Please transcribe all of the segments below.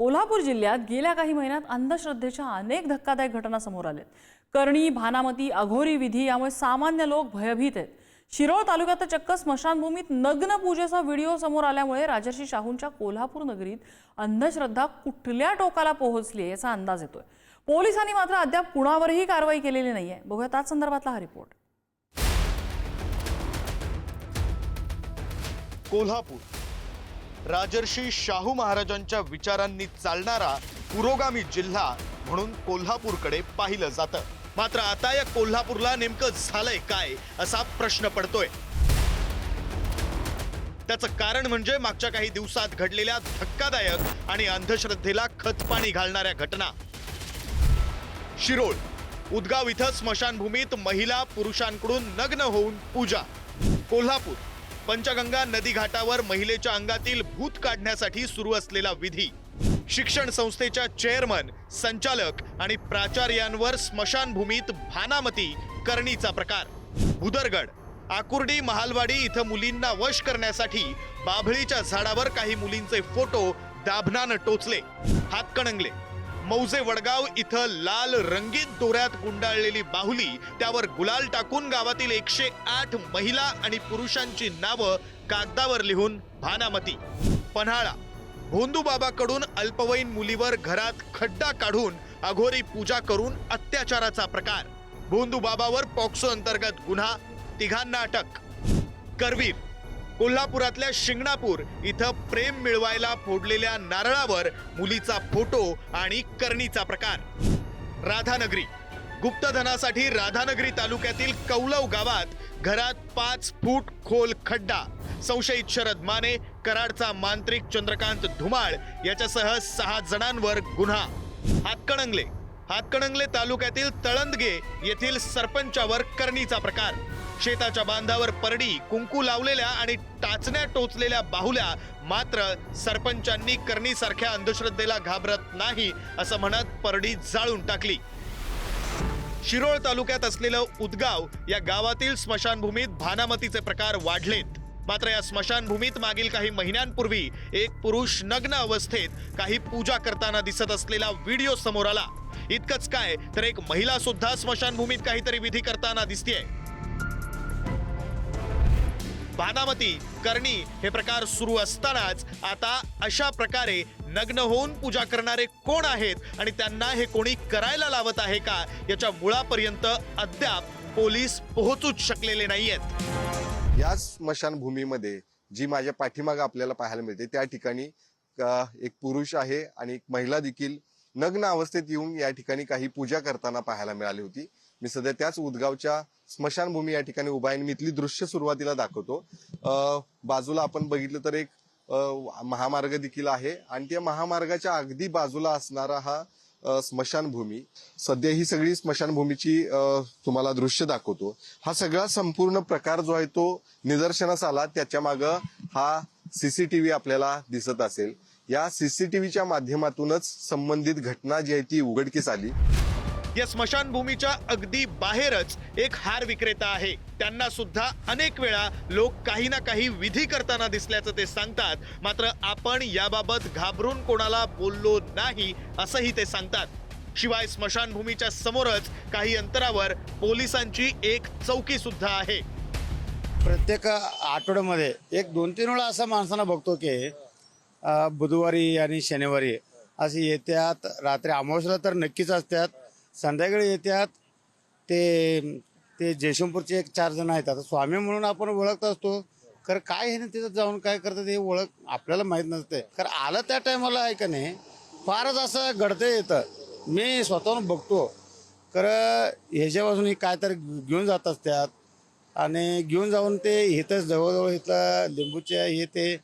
कोल्हापूर जिल्ह्यात गेल्या काही महिन्यात अंधश्रद्धेच्या अनेक धक्कादायक घटना समोर आल्या करणी भानामती अघोरी विधी यामुळे सामान्य लोक भयभीत आहेत. शिरोळ तालुक्यात तर चक्क स्मशानभूमीत नग्न पूजेचा व्हिडिओ समोर आल्यामुळे राजर्षी शाहूंच्या कोल्हापूर नगरीत अंधश्रद्धा कुठल्या टोकाला पोहोचली आहे याचा अंदाज येतोय. पोलिसांनी मात्र अद्याप कुणावरही कारवाई केलेली नाहीये. बघूया त्याच संदर्भातला हा रिपोर्ट. कोल्हापूर. राजर्षी शाहू महाराजांच्या विचारांनी चालणारा पुरोगामी जिल्हा म्हणून कोल्हापूरकडे पाहिलं जातं. मात्र आता या कोल्हापूरला नेमकं झालंय काय असा प्रश्न पडतोय. त्याचं कारण म्हणजे मागच्या काही दिवसात घडलेल्या धक्कादायक आणि अंधश्रद्धेला खतपाणी घालणाऱ्या घटना. शिरोळ उदगाव इथं स्मशानभूमीत महिला पुरुषांकडून नग्न होऊन पूजा. कोल्हापूर पंचगंगा नदी घाटावर महिलेच्या अंगातील भूत काढण्यासाठी सुरू असलेला विधी. शिक्षण संस्थेच्या चेअरमन संचालक आणि प्राचार्यांवर स्मशानभूमीत भानामती करणीचा प्रकार. भुदरगड आकुर्डी महालवाडी इथं मुलींना वश करण्यासाठी बाभळीच्या झाडावर काही मुलींचे फोटो दाभनानं टोचले. हातकणंगले मौजे वडगाव इथं लाल रंगीत दोऱ्यात गुंडाळलेली बाहुली त्यावर गुलाल टाकून गावातील एकशे आठ महिला आणि पुरुषांची नावं कागदावर लिहून भानामती. पन्हाळा. भोंदूबाबाकडून अल्पवयीन मुलीवर घरात खड्डा काढून अघोरी पूजा करून अत्याचाराचा प्रकार. भोंदूबाबावर पॉक्सो अंतर्गत गुन्हा तिघांना अटक. करवीर. कोल्हापुरातल्या शिंगणापूर इथं प्रेम मिळवायला फोडलेल्या नारळावर मुलीचा फोटो आणि करणीचा प्रकार. राधानगरी. गुप्तधनासाठी राधानगरी तालुक्यातील कौलव गावात घरात पाच फूट खोल खड्डा. संशयित शरद माने कराडचा मांत्रिक चंद्रकांत धुमाळ याच्यासह सहा जणांवर गुन्हा. हातकणंगले. हातकणंगले तालुक्यातील तळंदगे येथील सरपंचावर करणीचा प्रकार. शेताच्या बांधावर परडी कुंकू लावलेल्या आणि टाचण्या टोचलेल्या बाहुल्या मात्र सरपंचांनी करणीसारख्या अंधश्रद्धेला घाबरत नाही असं म्हणत परडी जाळून टाकली. शिरोळ तालुक्यात असलेलं उदगाव या गावातील स्मशानभूमीत भानामतीचे प्रकार वाढलेत. मात्र या स्मशानभूमीत मागील काही महिन्यांपूर्वी एक पुरुष नग्न अवस्थेत काही पूजा करताना दिसत असलेला व्हिडिओ समोर आला. इतकंच काय तर एक महिला सुद्धा स्मशानभूमीत काहीतरी विधी करताना दिसतीये. भानामती करणी हे प्रकार सुरू असतानाच आता अशा प्रकारे नग्न होऊन पूजा करणारे कोण आहेत आणि त्यांना हे कोणी करायला लावत आहे का याच्या मुळापर्यंत अद्याप पोलीस पोहोचूच शकलेले नाहीयेत. या स्मशानभूमीमध्ये जी माझ्या पाठीमाग आपल्याला पाहायला मिळते त्या ठिकाणी एक पुरुष आहे आणि एक महिला देखील नग्न अवस्थेत येऊन या ठिकाणी काही पूजा करताना पाहायला मिळाली होती. मी सध्या त्याच उदगावच्या स्मशानभूमी या ठिकाणी उभा आहे मी इथली दृश्य सुरुवातीला दाखवतो. बाजूला आपण बघितलं तर एक महामार्ग देखील आहे आणि त्या महामार्गाच्या अगदी बाजूला असणारा हा स्मशानभूमी. सध्या ही सगळी स्मशानभूमीची तुम्हाला दृश्य दाखवतो. हा सगळा संपूर्ण प्रकार जो आहे तो निदर्शनास आला. त्याच्या मागं हा सीसीटीव्ही आपल्याला दिसत असेल. या सीसीटीव्हीच्या माध्यमातूनच संबंधित घटना जी आहे ती उघडकीस आली. या स्मशानभूमीच्या अगदी बाहेरच एक हार विक्रेता आहे. त्यांना सुद्धा अनेक वेळा लोक काही ना काही विधी करताना दिसल्याचं ते सांगतात. मात्र आपण याबाबत घाबरून कोणाला बोललो नाही असंही ते सांगतात. शिवाय स्मशानभूमीच्या समोरच काही अंतरावर पोलिसांची एक चौकी सुद्धा आहे. प्रत्येक आठवड्यामध्ये एक दोन तीन वेळा असं माणसांना बघतो की बुधवारी आणि शनिवारी असे येत्यात रात्री अमावस्याला तर नक्कीच असतात. संध्याकाळी येतात ते ते जयशंपूरचे एक चार जण आहेत. आता स्वामी म्हणून आपण ओळखत असतो. खरं काय हे ना तिथं जाऊन काय करतात हे ओळख आपल्याला माहीत नसते. खरं आलं त्या टायमाला आहे का नाही फारच असं घडतं येतं मी स्वतःहून बघतो. खरं ह्याच्यापासून काय तर घेऊन जात असतात आणि घेऊन जाऊन ते इथंच जवळजवळ इथलं लिंबूच्या हे ते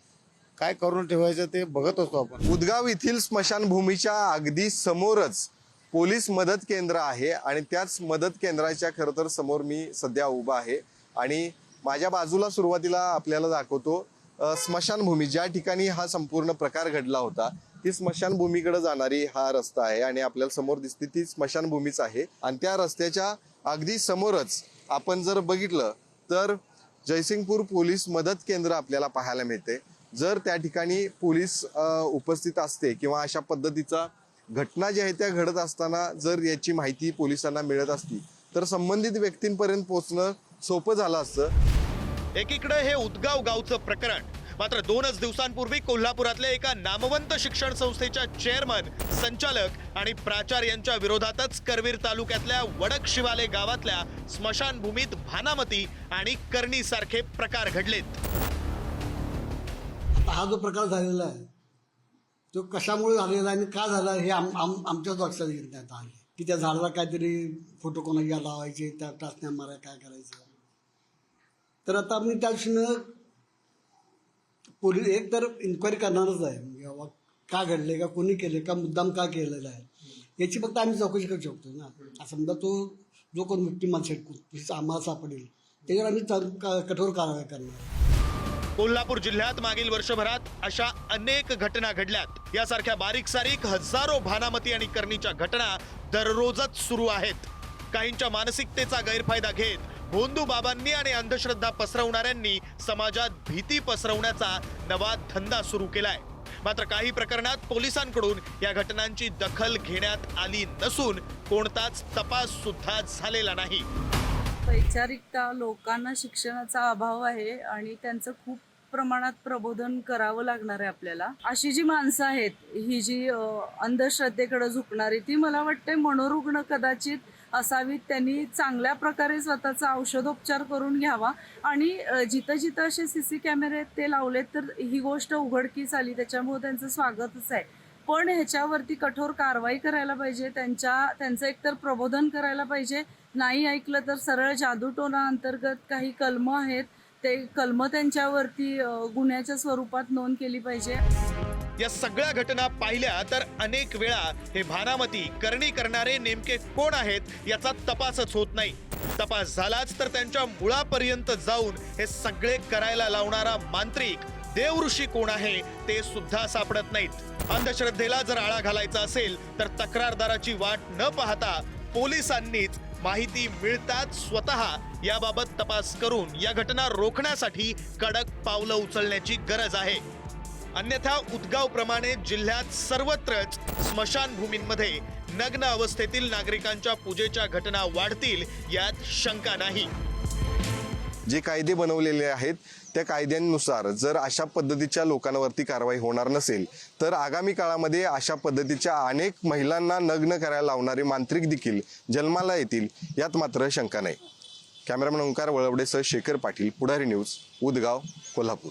काय करून ठेवायचं ते बघत असतो आपण. उदगाव येथील स्मशानभूमीच्या अगदी समोरच पोलीस मदत केंद्र आहे आणि त्याच मदत केंद्राच्या खरं तर समोर मी सध्या उभा आहे. आणि माझ्या बाजूला सुरुवातीला आपल्याला दाखवतो स्मशानभूमी. ज्या ठिकाणी हा संपूर्ण प्रकार घडला होता ती स्मशानभूमीकडे जाणारी हा रस्ता आहे आणि आपल्याला समोर दिसते ती स्मशानभूमीच आहे. आणि त्या रस्त्याच्या अगदी समोरच आपण जर बघितलं तर जयसिंगपूर पोलीस मदत केंद्र आपल्याला पाहायला मिळते. जर त्या ठिकाणी पोलीस उपस्थित असते किंवा अशा पद्धतीचा घटना ज्या आहेत त्या घडत असताना जर याची माहिती पोलिसांना मिळत असती तर संबंधित व्यक्तींपर्यंत पोहोचणं सोपं झालं असतं. एकीकडे हे उदगाव गावचं प्रकरण मात्र दोनच दिवसांपूर्वी कोल्हापुरातल्या एका नामवंत शिक्षण संस्थेच्या चेअरमन संचालक आणि प्राचार्यांच्या विरोधातच करवीर तालुक्यातल्या वडक शिवाले गावातल्या स्मशानभूमीत भानामती आणि करणी सारखे प्रकार घडलेत. हा जो प्रकार झालेला आहे तो कशामुळे झालेला आहे आणि का झाला हे आम आम आमच्याच लक्षात येत नाही आता. आले की त्या झाडाला काहीतरी फोटो कोणाच्या लावायचे त्या टाचण्या मारा काय करायचं? तर आता आम्ही त्या दृष्टीनं पोलीस एक तर इन्क्वायरी करणारच आहे. म्हणजे बाबा का घडले का कोणी केले का मुद्दाम का केलेलं आहे? याची फक्त आम्ही चौकशी करू शकतो ना. समजा तो जो कोण व्यक्ती माणसं आम्हाला सापडेल. त्याच्यावर आम्ही क- कठोर कारवाई करणार. कोल्हापूर जिल्ह्यात मागील वर्षभरात अशा अनेक घटना घडल्यात. यासारख्या बारीक सारीक हजारो भानामती आणि करणीच्या घटना दररोजच सुरू आहेत. काहींच्या मानसिकतेचा गैरफायदा घेत भोंदू बाबांनी आणि अंधश्रद्धा पसरवणाऱ्यांनी समाजात भीती पसरवण्याचा नवा धंदा सुरू केलाय. मात्र काही प्रकरणात पोलिसांकडून या घटनांची दखल घेण्यात आली नसून कोणताच तपास सुद्धा झालेला नाही. वैचारिकता लोकांना शिक्षणाचा अभाव आहे आणि त्यांचं खूप प्रमाणात प्रबोधन करावं लागणार आहे आपल्याला. अशी जी माणसं आहेत ही जी अंधश्रद्धेकडे झुकणारी ती मला वाटते मनोरुग्ण कदाचित असावीत. त्यांनी चांगल्या प्रकारे स्वतःचा औषधोपचार करून घ्यावा आणि जिथं जिथं असे सी सी कॅमेरे आहेत ते लावलेत तर ही गोष्ट उघडकीस आली. त्याच्यामुळे त्यांचं स्वागतच आहे. पण ह्याच्यावरती कठोर कारवाई करायला पाहिजे. त्यांच्या त्यांचं एकतर प्रबोधन करायला पाहिजे. नाही ऐकलं तर सरळ जादूटोना अंतर्गत काही कलम आहेत. ते कलम त्यांच्यावरती गुन्ह्याच्या स्वरूपात नोंद केली पाहिजे. या सगळ्या घटना पाहिल्या तर अनेक वेळा हे भानामती करणी करणारे नेमके कोण आहेत याचा तपासच होत नाही. तपास झालाच तर त्यांच्या मुळापर्यंत जाऊन हे सगळे करायला लावणारा मांत्रिक देव ऋषी कोण आहे ते सुद्धा सापडत नाहीत. अंधश्रद्धेला जर आळा घालायचा असेल तर तक्रारदाराची वाट न पाहता पोलिसांनीच माहिती मिळताच स्वतः. याबाबत तपास करून या घटना रोखण्यासाठी कडक पावलं उचलण्याची गरज आहे. अन्यथा उदगाव प्रमाणे जिल्ह्यात सर्वत्रच स्मशानभूमींमध्ये नग्न अवस्थेतील नागरिकांच्या पूजेच्या घटना वाढतील यात शंका नाही. जे कायदे बनवलेले आहेत त्या कायद्यांनुसार जर अशा पद्धतीच्या लोकांवरती कारवाई होणार नसेल तर आगामी काळामध्ये अशा पद्धतीच्या अनेक महिलांना नग्न करायला लावणारे मांत्रिक देखील जन्माला येतील यात मात्र शंका नाही. कॅमेरामॅन ओंकार वळवडेसह शेखर पाटील पुढारी न्यूज उदगाव कोल्हापूर.